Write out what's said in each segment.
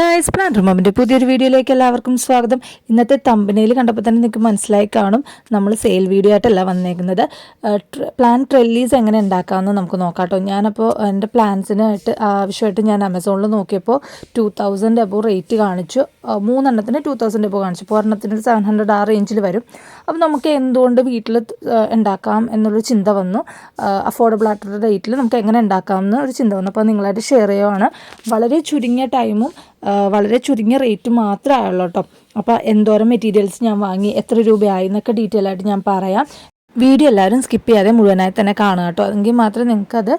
no guys plant മമ്മിന്റെ പുതിയൊരു വീഡിയോയിലേക്ക് എല്ലാവർക്കും സ്വാഗതം. ഇന്നത്തെ തമ്പനയിൽ കണ്ടപ്പോൾ തന്നെ നിങ്ങൾക്ക് മനസ്സിലായി കാണും. നമ്മൾ സെയിൽ വീഡിയോ ആയിട്ടല്ല വന്നേക്കുന്നത്. പ്ലാൻ ട്രെല്ലീസ് എങ്ങനെ ഉണ്ടാക്കാമെന്ന് നമുക്ക് നോക്കാം കേട്ടോ ഞാനപ്പോൾ എന്റെ പ്ലാൻസിനായിട്ട് ആവശ്യമായിട്ട് ഞാൻ ആമസോണിൽ നോക്കിയപ്പോൾ ടു തൗസൻഡ് എബോ റേറ്റ് കാണിച്ചു. മൂന്നെണ്ണത്തിന് ടു തൗസൻഡ് എബോ കാണിച്ചു. അപ്പോൾ ഒരെണ്ണത്തിന് ഒരു സെവൻ ഹൺഡ്രഡ് ആ റേഞ്ചിൽ വരും. അപ്പോൾ നമുക്ക് എന്തുകൊണ്ട് വീട്ടിൽ ഉണ്ടാക്കാം എന്നുള്ളൊരു ചിന്ത വന്നു. അഫോർഡബിൾ ആയിട്ടുള്ള റേറ്റിൽ നമുക്ക് എങ്ങനെ ഉണ്ടാക്കാം എന്നൊരു ചിന്ത വന്നു. അപ്പോൾ നിങ്ങളായിട്ട് ഷെയർ ചെയ്യുവാണ്. വളരെ ചുരുങ്ങിയ ടൈമും വളരെ ചുരുങ്ങിയ റേറ്റ് മാത്രമേ ആയുള്ളൂ കേട്ടോ അപ്പോൾ എന്തോരം മെറ്റീരിയൽസ് ഞാൻ വാങ്ങി എത്ര രൂപയായി എന്നൊക്കെ ഡീറ്റെയിൽ ആയിട്ട് ഞാൻ പറയാം. വീഡിയോ എല്ലാവരും സ്കിപ്പ് ചെയ്യാതെ മുഴുവനായി തന്നെ കാണുക കേട്ടോ എങ്കിൽ മാത്രമേ നിങ്ങൾക്കത്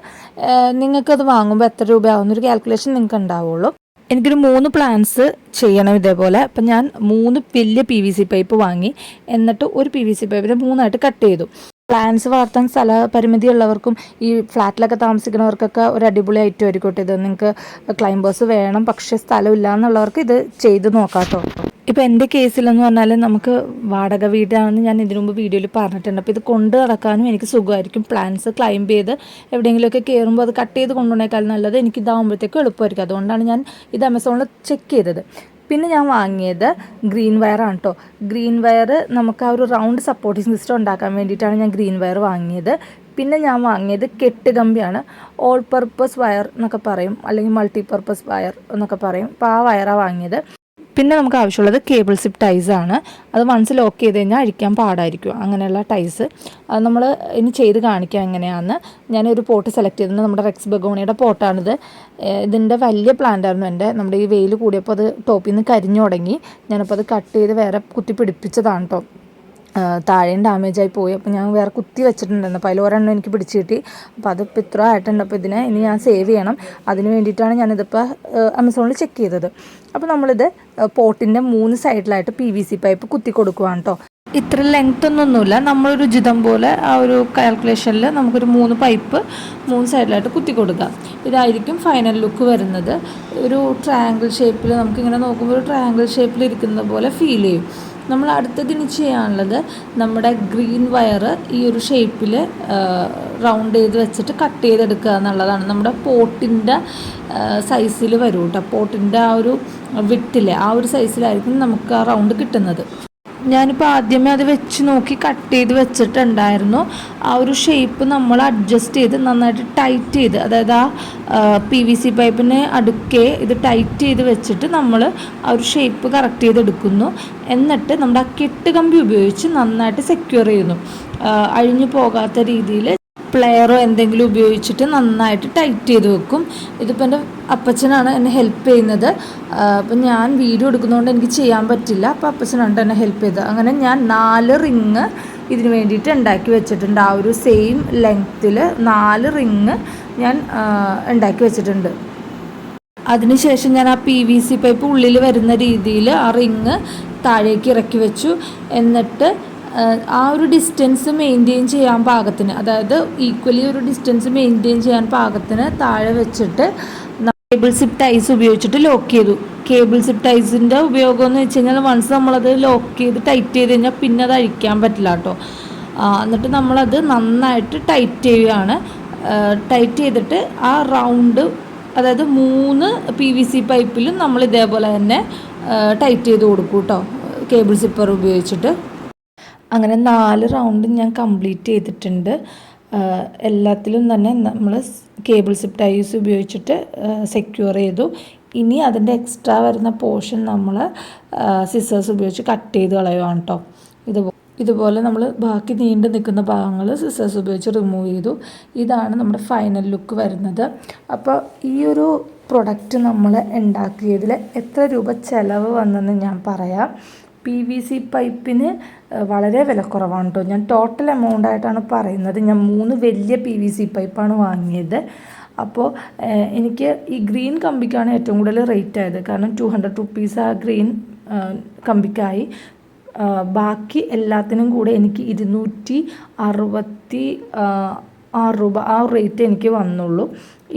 നിങ്ങൾക്കത് വാങ്ങുമ്പോൾ എത്ര രൂപയാവുന്നൊരു കാൽക്കുലേഷൻ നിങ്ങൾക്ക് ഉണ്ടാവുള്ളൂ. എനിക്കൊരു മൂന്ന് പ്ലാൻസ് ചെയ്യണം ഇതേപോലെ. അപ്പം ഞാൻ മൂന്ന് വലിയ പി വി സി പൈപ്പ് വാങ്ങി എന്നിട്ട് ഒരു പി വി സി പൈപ്പിനെ മൂന്നായിട്ട് കട്ട് ചെയ്തു. പ്ലാൻസ് വളർത്താൻ സ്ഥല പരിമിതി ഉള്ളവർക്കും ഈ ഫ്ലാറ്റിലൊക്കെ താമസിക്കുന്നവർക്കൊക്കെ ഒരു അടിപൊളി ഐറ്റം ആയിരിക്കട്ടെ ഇത്. നിങ്ങൾക്ക് ക്ലൈംബേഴ്സ് വേണം പക്ഷെ സ്ഥലമില്ല എന്നുള്ളവർക്ക് ഇത് ചെയ്ത് നോക്കാം കേട്ടോ. ഇപ്പോൾ എന്റെ കേസിലെന്ന് പറഞ്ഞാൽ നമുക്ക് വാടക വീടാണെന്ന് ഞാൻ ഇതിനു മുമ്പ് വീഡിയോയിൽ പറഞ്ഞിട്ടുണ്ട്. അപ്പോൾ ഇത് കൊണ്ട് നടക്കാനും എനിക്ക് സുഖമായിരിക്കും. പ്ലാൻസ് ക്ലൈംബ് ചെയ്ത് എവിടെയെങ്കിലുമൊക്കെ കയറുമ്പോൾ അത് കട്ട് ചെയ്ത് കൊണ്ടുപോകുന്നേക്കാൾ നല്ലത് എനിക്ക് ഇതാകുമ്പോഴത്തേക്കും എളുപ്പമായിരിക്കും. അതുകൊണ്ടാണ് ഞാൻ ഇത് ആമസോണിൽ ചെക്ക് ചെയ്തത്. പിന്നെ ഞാൻ വാങ്ങിയത് ഗ്രീൻ വയറാണ് കേട്ടോ ഗ്രീൻ വയർ നമുക്ക് ആ ഒരു റൗണ്ട് സപ്പോർട്ടിംഗ് സിസ്റ്റം ഉണ്ടാക്കാൻ വേണ്ടിയിട്ടാണ് ഞാൻ ഗ്രീൻ വയർ വാങ്ങിയത്. പിന്നെ ഞാൻ വാങ്ങിയത് കെട്ട് കമ്പിയാണ് ഓൾ പർപ്പസ് വയർ എന്നൊക്കെ പറയും. അല്ലെങ്കിൽ മൾട്ടി പർപ്പസ് വയർ എന്നൊക്കെ പറയും. അപ്പോൾ ആ വയറാണ് വാങ്ങിയത്. പിന്നെ നമുക്ക് ആവശ്യമുള്ളത് കേബിൾ സിപ്പ് ടൈസ് ആണ്. അത് വൺസ് ലോക്ക് ചെയ്ത് കഴിഞ്ഞാൽ അഴിക്കാൻ പാടായിരിക്കും. അങ്ങനെയുള്ള ടൈസ് അത് നമ്മൾ ഇനി ചെയ്ത് കാണിക്കാം എങ്ങനെയാണെന്ന് ഞാനൊരു പോട്ട് സെലക്ട് ചെയ്തത് നമ്മുടെ റെക്സ് ബഗോണിയുടെ പോട്ടാണിത് ഇതിന്റെ വലിയ പ്ലാന്റ് ആയിരുന്നു എന്റെ. നമ്മുടെ ഈ വെയിൽ കൂടിയപ്പോൾ അത് ടോപ്പിൽ നിന്ന് കരിഞ്ഞു തുടങ്ങി. ഞാനപ്പോൾ അത് കട്ട് ചെയ്ത് വേറെ കുത്തി പിടിപ്പിച്ചതാണ് കേട്ടോ താഴെയും ഡാമേജായി പോയി. അപ്പോൾ ഞാൻ വേറെ കുത്തി വെച്ചിട്ടുണ്ടായിരുന്നു. അപ്പോൾ അതിൽ ഒരെണ്ണം എനിക്ക് പിടിച്ച് കിട്ടി. അപ്പോൾ അതിപ്പോൾ ഇത്ര ആയിട്ടുണ്ട്. അപ്പോൾ ഇതിനെ ഇനി ഞാൻ സേവ് ചെയ്യണം. അതിന് വേണ്ടിയിട്ടാണ് ഞാനിതിപ്പോൾ ആമസോണിൽ ചെക്ക് ചെയ്തത്. അപ്പോൾ നമ്മളിത് പോട്ടിന്റെ മൂന്ന് സൈഡിലായിട്ട് പി വി സി പൈപ്പ് കുത്തി കൊടുക്കുകയാണ് കേട്ടോ ഇത്ര ലെങ്ത് ഒന്നൊന്നുമില്ല. നമ്മളൊരു ജിതം പോലെ ആ ഒരു കാൽക്കുലേഷനിൽ നമുക്കൊരു മൂന്ന് പൈപ്പ് മൂന്ന് സൈഡിലായിട്ട് കുത്തി കൊടുക്കാം. ഇതായിരിക്കും ഫൈനൽ ലുക്ക് വരുന്നത്. ഒരു ട്രയാങ്കിൾ ഷേപ്പിൽ നമുക്കിങ്ങനെ നോക്കുമ്പോൾ ഒരു ട്രയാങ്കിൾ ഷേപ്പിൽ ഇരിക്കുന്ന പോലെ ഫീൽ ചെയ്യും. നമ്മൾ അടുത്തത് ഇനി ചെയ്യാനുള്ളത് നമ്മുടെ ഗ്രീൻ വയർ ഈ ഒരു ഷേപ്പിൽ റൗണ്ട് ചെയ്ത് വെച്ചിട്ട് കട്ട് ചെയ്തെടുക്കുക എന്നുള്ളതാണ്. നമ്മുടെ പോട്ടിന്റെ സൈസിൽ വരും കേട്ടോ പോട്ടിന്റെ ആ ഒരു വിട്ടിലെ ആ ഒരു സൈസിലായിരിക്കും നമുക്ക് ആ റൗണ്ട് കിട്ടുന്നത്. ഞാനിപ്പോൾ ആദ്യമേ അത് വെച്ച് നോക്കി കട്ട് ചെയ്ത് വെച്ചിട്ടുണ്ടായിരുന്നു. ആ ഒരു ഷേപ്പ് നമ്മൾ അഡ്ജസ്റ്റ് ചെയ്ത് നന്നായിട്ട് ടൈറ്റ് ചെയ്ത് അതായത് ആ പി വി സി പൈപ്പിന് അടുക്കെ ഇത് ടൈറ്റ് ചെയ്ത് വെച്ചിട്ട് നമ്മൾ ആ ഒരു ഷേപ്പ് കറക്റ്റ് ചെയ്തെടുക്കുന്നു. എന്നിട്ട് നമ്മുടെ ആ കെട്ട് കമ്പി ഉപയോഗിച്ച് നന്നായിട്ട് സെക്യൂർ ചെയ്യുന്നു. അഴിഞ്ഞു പോകാത്ത രീതിയിൽ പ്ലെയറോ എന്തെങ്കിലും ഉപയോഗിച്ചിട്ട് നന്നായിട്ട് ടൈറ്റ് ചെയ്ത് വെക്കും. ഇതിപ്പോൾ എന്റെ അപ്പച്ചനാണ് എന്നെ ഹെൽപ്പ് ചെയ്യുന്നത്. അപ്പം ഞാൻ വീഡിയോ എടുക്കുന്നതുകൊണ്ട് എനിക്ക് ചെയ്യാൻ പറ്റില്ല. അപ്പോൾ അപ്പച്ചനാണ് എന്നെ ഹെൽപ്പ് ചെയ്തത്. അങ്ങനെ ഞാൻ നാല് റിങ് ഇതിന് വേണ്ടിയിട്ട് ഉണ്ടാക്കി വെച്ചിട്ടുണ്ട്. ആ ഒരു സെയിം ലെങ്ത്തിൽ നാല് റിങ് ഞാൻ ഉണ്ടാക്കി വെച്ചിട്ടുണ്ട്. അതിനുശേഷം ഞാൻ ആ പി വി സി പൈപ്പ് ഉള്ളിൽ വരുന്ന രീതിയിൽ ആ റിങ് താഴേക്ക് ഇറക്കി വെച്ചു. എന്നിട്ട് ആ, ഒരു ഡിസ്റ്റൻസ് മെയിന്റെയിൻ ചെയ്യാൻ പാകത്തിന് അതായത് ഈക്വലി ഒരു ഡിസ്റ്റൻസ് മെയിന്റെയിൻ ചെയ്യാൻ പാകത്തിന് താഴെ വെച്ചിട്ട് കേബിൾ സിപ്പ് ടൈസ് ഉപയോഗിച്ചിട്ട് ലോക്ക് ചെയ്തു. കേബിൾ സിപ്പ് ടൈസിന്റെ ഉപയോഗം എന്ന് വെച്ച് കഴിഞ്ഞാൽ വൺസ് നമ്മളത് ലോക്ക് ചെയ്ത് ടൈറ്റ് ചെയ്ത് കഴിഞ്ഞാൽ പിന്നെ അത് അഴിക്കാൻ പറ്റില്ല കേട്ടോ. എന്നിട്ട് നമ്മളത് നന്നായിട്ട് ടൈറ്റ് ചെയ്യുകയാണ്. ടൈറ്റ് ചെയ്തിട്ട് ആ റൗണ്ട് അതായത് മൂന്ന് പി വി സി പൈപ്പിലും നമ്മൾ ഇതേപോലെ തന്നെ ടൈറ്റ് ചെയ്ത് കൊടുക്കും കേട്ടോ. കേബിൾ സിപ്പർ ഉപയോഗിച്ചിട്ട്. അങ്ങനെ നാല് റൗണ്ട് ഞാൻ കംപ്ലീറ്റ് ചെയ്തിട്ടുണ്ട്. എല്ലാത്തിലും തന്നെ നമ്മൾ കേബിൾ സിപ്പ് ടൈസ് ഉപയോഗിച്ചിട്ട് സെക്യൂർ ചെയ്തു. ഇനി അതിന്റെ എക്സ്ട്രാ വരുന്ന പോർഷൻ നമ്മൾ സിസേഴ്സ് ഉപയോഗിച്ച് കട്ട് ചെയ്ത് കളയുവാണ് കേട്ടോ ഇതുപോലെ ഇതുപോലെ നമ്മൾ ബാക്കി നീണ്ടു നിൽക്കുന്ന ഭാഗങ്ങൾ സിസേഴ്സ് ഉപയോഗിച്ച് റിമൂവ് ചെയ്തു. ഇതാണ് നമ്മുടെ ഫൈനൽ ലുക്ക് വരുന്നത്. അപ്പോൾ ഈ ഒരു പ്രൊഡക്റ്റ് നമ്മൾ ഉണ്ടാക്കിയതിൽ എത്ര രൂപ ചിലവ് വന്നെന്ന് ഞാൻ പറയാം. പി വി സി പൈപ്പിന് വളരെ വിലക്കുറവാണ് കേട്ടോ ഞാൻ ടോട്ടൽ എമൗണ്ട് ആയിട്ടാണ് പറയുന്നത്. ഞാൻ മൂന്ന് വലിയ പി വി സി പൈപ്പാണ് വാങ്ങിയത്. അപ്പോൾ എനിക്ക് ഈ ഗ്രീൻ കമ്പിക്കാണ് ഏറ്റവും കൂടുതൽ റേറ്റ് ആയത്. കാരണം ടു ഹൺഡ്രഡ് റുപ്പീസ് ആ ഗ്രീൻ കമ്പിക്കായി. ബാക്കി എല്ലാത്തിനും കൂടെ എനിക്ക് ഇരുന്നൂറ്റി അറുപത്തി ആറ് രൂപ ആ റേറ്റ് എനിക്ക് വന്നുള്ളൂ.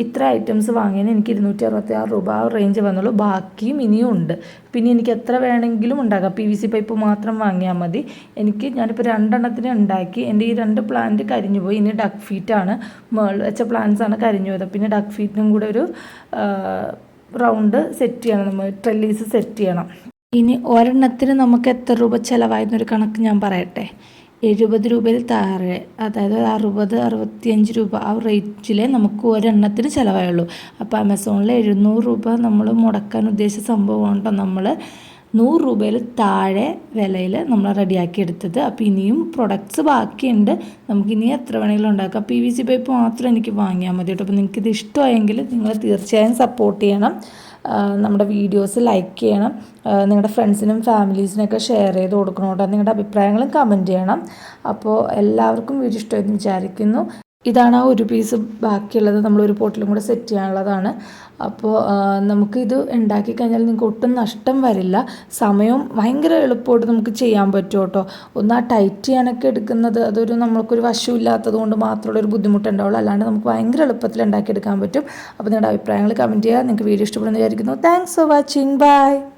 ഇത്ര ഐറ്റംസ് വാങ്ങിയതിന് എനിക്ക് ഇരുന്നൂറ്റി അറുപത്തി ആറ് രൂപ ആ റേഞ്ച് വന്നുള്ളൂ. ബാക്കിയും ഇനിയും ഉണ്ട്. പിന്നെ എനിക്ക് എത്ര വേണമെങ്കിലും ഉണ്ടാക്കാം. പി വി സി പൈപ്പ് മാത്രം വാങ്ങിയാൽ മതി. എനിക്ക് ഞാനിപ്പോൾ രണ്ടെണ്ണത്തിന് ഉണ്ടാക്കി. എന്റെ ഈ രണ്ട് പ്ലാന്റ് കരിഞ്ഞു പോയി. ഇനി ഡക്ക് ഫീറ്റാണ് മേൾ വെച്ച പ്ലാന്റ്സ് ആണ് കരിഞ്ഞു പോയത്. പിന്നെ ഡക്ക് ഫീറ്റിനും കൂടെ ഒരു റൗണ്ട് സെറ്റ് ചെയ്യണം. നമ്മൾ ട്രെല്ലീസ് സെറ്റ് ചെയ്യണം. ഇനി ഒരെണ്ണത്തിന് നമുക്ക് എത്ര രൂപ ചിലവായെന്നൊരു കണക്ക് ഞാൻ പറയട്ടെ. എഴുപത് രൂപയിൽ താഴെ അതായത് അറുപത് അറുപത്തിയഞ്ച് രൂപ ആ റേറ്റിലേ നമുക്ക് ഒരെണ്ണത്തിന് ചിലവായുള്ളൂ. അപ്പോൾ ആമസോണിൽ എഴുന്നൂറ് രൂപ നമ്മൾ മുടക്കാൻ ഉദ്ദേശിച്ച സംഭവം ഉണ്ടോ നമ്മൾ നൂറ് രൂപയിൽ താഴെ വിലയിൽ നമ്മൾ റെഡിയാക്കി എടുത്തത്. അപ്പോൾ ഇനിയും പ്രൊഡക്ട്സ് ബാക്കിയുണ്ട്. നമുക്കിനി എത്ര വേണമെങ്കിലും ഉണ്ടാക്കാം. പി വി സി പൈപ്പ് മാത്രം എനിക്ക് വാങ്ങിയാൽ മതി കേട്ടോ. അപ്പോൾ നിങ്ങൾക്കിത് ഇഷ്ടമായെങ്കിൽ നിങ്ങൾ തീർച്ചയായും സപ്പോർട്ട് ചെയ്യണം. നമ്മുടെ വീഡിയോസ് ലൈക്ക് ചെയ്യണം. നിങ്ങളുടെ ഫ്രണ്ട്സിനും ഫാമിലീസിനൊക്കെ ഷെയർ ചെയ്ത് കൊടുക്കണം കേട്ടോ നിങ്ങളുടെ അഭിപ്രായങ്ങളും കമന്റ് ചെയ്യണം. അപ്പോൾ എല്ലാവർക്കും വീഡിയോ ഇഷ്ടമായെന്ന് വിചാരിക്കുന്നു. ഇതാണ് ആ ഒരു പീസ് ബാക്കിയുള്ളത്. നമ്മൾ ഒരു പോട്ടിലും കൂടെ സെറ്റ് ചെയ്യാനുള്ളതാണ്. അപ്പോൾ നമുക്കിത് ഉണ്ടാക്കി കഴിഞ്ഞാൽ നിങ്ങൾക്ക് ഒട്ടും നഷ്ടം വരില്ല. സമയവും ഭയങ്കര എളുപ്പമായിട്ട് നമുക്ക് ചെയ്യാൻ പറ്റും കേട്ടോ. ഒന്ന് ആ ടൈറ്റ് ചെയ്യാനൊക്കെ എടുക്കുന്നത് അതൊരു നമ്മൾക്കൊരു വശമില്ലാത്തത് കൊണ്ട് മാത്രമുള്ള ഒരു ബുദ്ധിമുട്ടുണ്ടാവുള്ളൂ. അല്ലാണ്ട് നമുക്ക് ഭയങ്കര എളുപ്പത്തിൽ ഉണ്ടാക്കിയെടുക്കാൻ പറ്റും. അപ്പോൾ നിങ്ങളുടെ അഭിപ്രായങ്ങൾ കമന്റ് ചെയ്യുക. നിങ്ങൾക്ക് വീഡിയോ ഇഷ്ടപ്പെടുന്ന വിചാരിക്കുന്നു. Thanks for watching bye